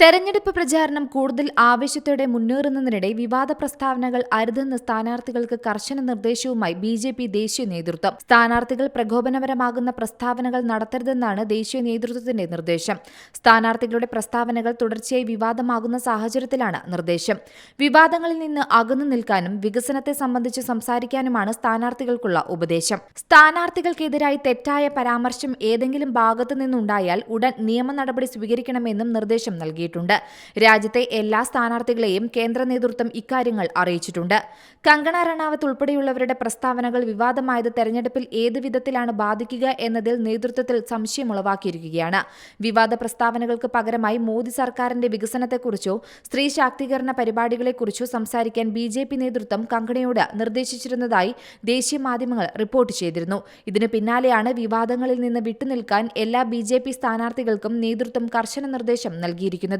തെരഞ്ഞെടുപ്പ് പ്രചാരണം കൂടുതൽ ആവേശത്തോടെ മുന്നേറുന്നതിനിടെ വിവാദ പ്രസ്താവനകൾ അരുതെന്ന് സ്ഥാനാർത്ഥികൾക്ക് കർശന നിർദ്ദേശവുമായി ബി ജെ പി ദേശീയ നേതൃത്വം. സ്ഥാനാർത്ഥികൾ പ്രകോപനപരമാകുന്ന പ്രസ്താവനകൾ നടത്തരുതെന്നാണ് ദേശീയ നേതൃത്വത്തിന്റെ നിർദ്ദേശം. സ്ഥാനാർത്ഥികളുടെ പ്രസ്താവനകൾ തുടർച്ചയായി വിവാദമാകുന്ന സാഹചര്യത്തിലാണ് നിർദ്ദേശം. വിവാദങ്ങളിൽ നിന്ന് അകന്നു നിൽക്കാനും വികസനത്തെ സംബന്ധിച്ച് സംസാരിക്കാനുമാണ് സ്ഥാനാർത്ഥികൾക്കുള്ള ഉപദേശം. സ്ഥാനാർത്ഥികൾക്കെതിരായി തെറ്റായ പരാമർശം ഏതെങ്കിലും ഭാഗത്തു നിന്നുണ്ടായാൽ ഉടൻ നിയമ നടപടി സ്വീകരിക്കണമെന്നും നിർദ്ദേശം നൽകിയിട്ടുണ്ട് രാജ്യത്തെ എല്ലാ സ്ഥാനാർത്ഥികളെയും കേന്ദ്ര നേതൃത്വം ഇക്കാര്യങ്ങൾ അറിയിച്ചിട്ടുണ്ട്. കങ്കണ റണാവത്ത് ഉൾപ്പെടെയുള്ളവരുടെ പ്രസ്താവനകൾ വിവാദമായത് തെരഞ്ഞെടുപ്പിൽ ഏത് വിധത്തിലാണ് ബാധിക്കുക എന്നതിൽ നേതൃത്വത്തിൽ സംശയമുളവാക്കിയിരിക്കുകയാണ് വിവാദ പ്രസ്താവനകൾക്ക് പകരമായി മോദി സർക്കാരിന്റെ വികസനത്തെക്കുറിച്ചോ സ്ത്രീ ശാക്തീകരണ പരിപാടികളെക്കുറിച്ചോ സംസാരിക്കാൻ ബി ജെ പി നേതൃത്വം കങ്കണയോട് നിർദ്ദേശിച്ചിരുന്നതായി ദേശീയ മാധ്യമങ്ങൾ റിപ്പോർട്ട് ചെയ്തിരുന്നു. ഇതിനു പിന്നാലെയാണ് വിവാദങ്ങളിൽ നിന്ന് വിട്ടുനിൽക്കാൻ എല്ലാ ബി സ്ഥാനാർത്ഥികൾക്കും നേതൃത്വം കർശന നിർദ്ദേശം നൽകിയിരിക്കുന്നത്.